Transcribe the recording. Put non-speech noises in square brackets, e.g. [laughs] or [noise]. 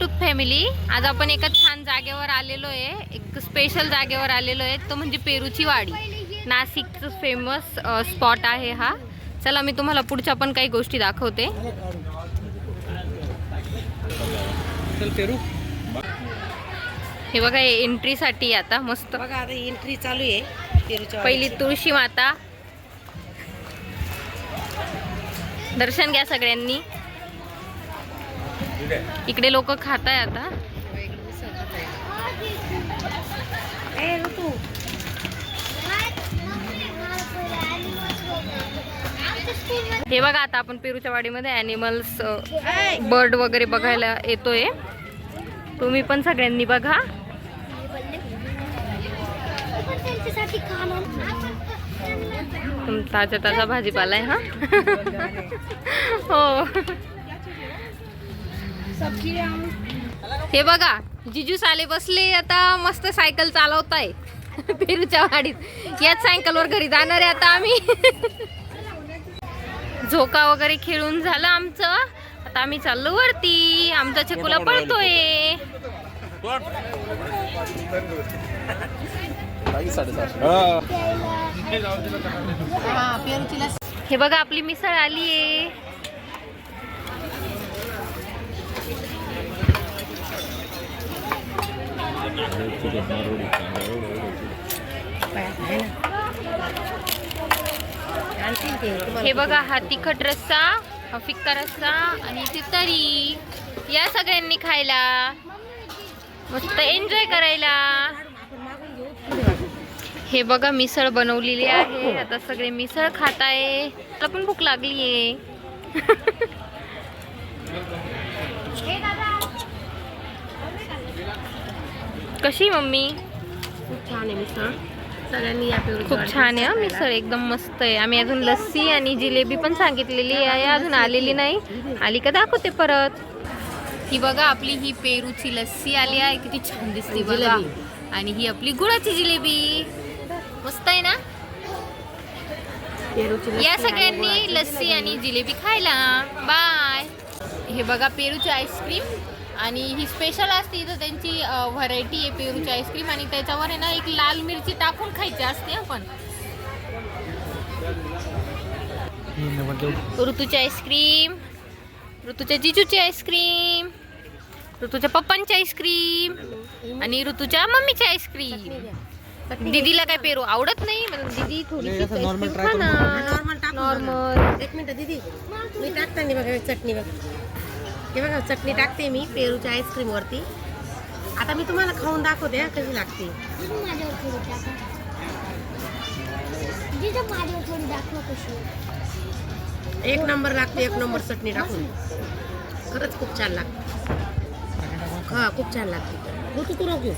YouTube family आज आपण एका छान जागेवर आलेलो आहे. एक स्पेशल जागेवर आलेलो आहे. तो म्हणजे पेरूची वाडी. नाशिकचं फेमस स्पॉट आहे हा. चला मी तुम्हाला पुढच्या पण काही गोष्टी दाखवते. चल पेरू. हे बघा हे एंट्रीसाठी आता मस्त. बघा आता एंट्री चालू आहे. पहिली तुळशी माता. दर्शन घ्या सगळ्यांनी. इकडे लोक खात आहे आता. हे बघा आता आपण पेरूच्या वाडीमध्ये ॲनिमल्स बर्ड वगैरे बघायला येतोय. तुम्ही पण सगळ्यांनी बघा. ताजा ताजा भाजीपाला आहे हा? हो. हे बघा जिजू साले बसले आता मस्त सायकल चालवताय. पेरूच्या वाडीत. याच सायकलवर घरी जाणार आहे आता आम्ही. झोका वगैरे खेळून झालं आमचं. आता आम्ही चाललो वरती. आमचा चकुला पळतोय. हा हे बघा आपली मिसळ आली आहे आहे ना आणतील ते तुम्हाला हे बघा हा तिखट रस्सा हा फिक्का रस्सा आणि ती तरी. या सगळ्यांनी खायला. मस्त एन्जॉय करायला. हे बघा मिसळ बनवलेली आहे. आता सगळे मिसळ खात आहे मला पण भूक लागली आहे [laughs] कशी मम्मी? खूप छान आहे मिसळ. सगळ्यांनी खूप छान आहे हं. मिसळ एकदम मस्त आहे. आम्ही अजून लस्सी आणि जिलेबी पण सांगितलेली आहे. अजून आलेली नाही. आली का दाखवते परत. ही बघा आपली ही पेरूची लस्सी आली आहे. किती छान दिसते बघा. आणि ही आपली गुळाची जिलेबी. मस्त आहे ना? या सगळ्यांनी लस्सी आणि जिलेबी खायला. बाय. हे बघा पेरूची आईस्क्रीम आणि ही स्पेशल असते इथं त्यांची व्हरायटी आहे पेरूची आईस्क्रीम आणि त्याच्यावर आहे ना एक लाल मिरची टाकून खायची असते आपण ऋतूची आईस्क्रीम ऋतूच्या जिजूची आईस्क्रीम ऋतूच्या पप्पांची आईस्क्रीम आणि ऋतूच्या मम्मीची आईस्क्रीम दीदीला काय पेरू आवडत नाही? दीदी थोडी नॉर्मल नॉर्मल. एक मिनिट दीदी. मी टाकताना बघा चटणी बघा. हे बघा चटणी टाकते मी पेरूच्या आईस्क्रीम वरती. आता मी तुम्हाला खाऊन दाखवते हा, कशी लागते. एक नंबर लागते एक नंबर चटणी टाकून. खरंच खूप छान लागते. हा खूप छान लागते. ऋतू तू नको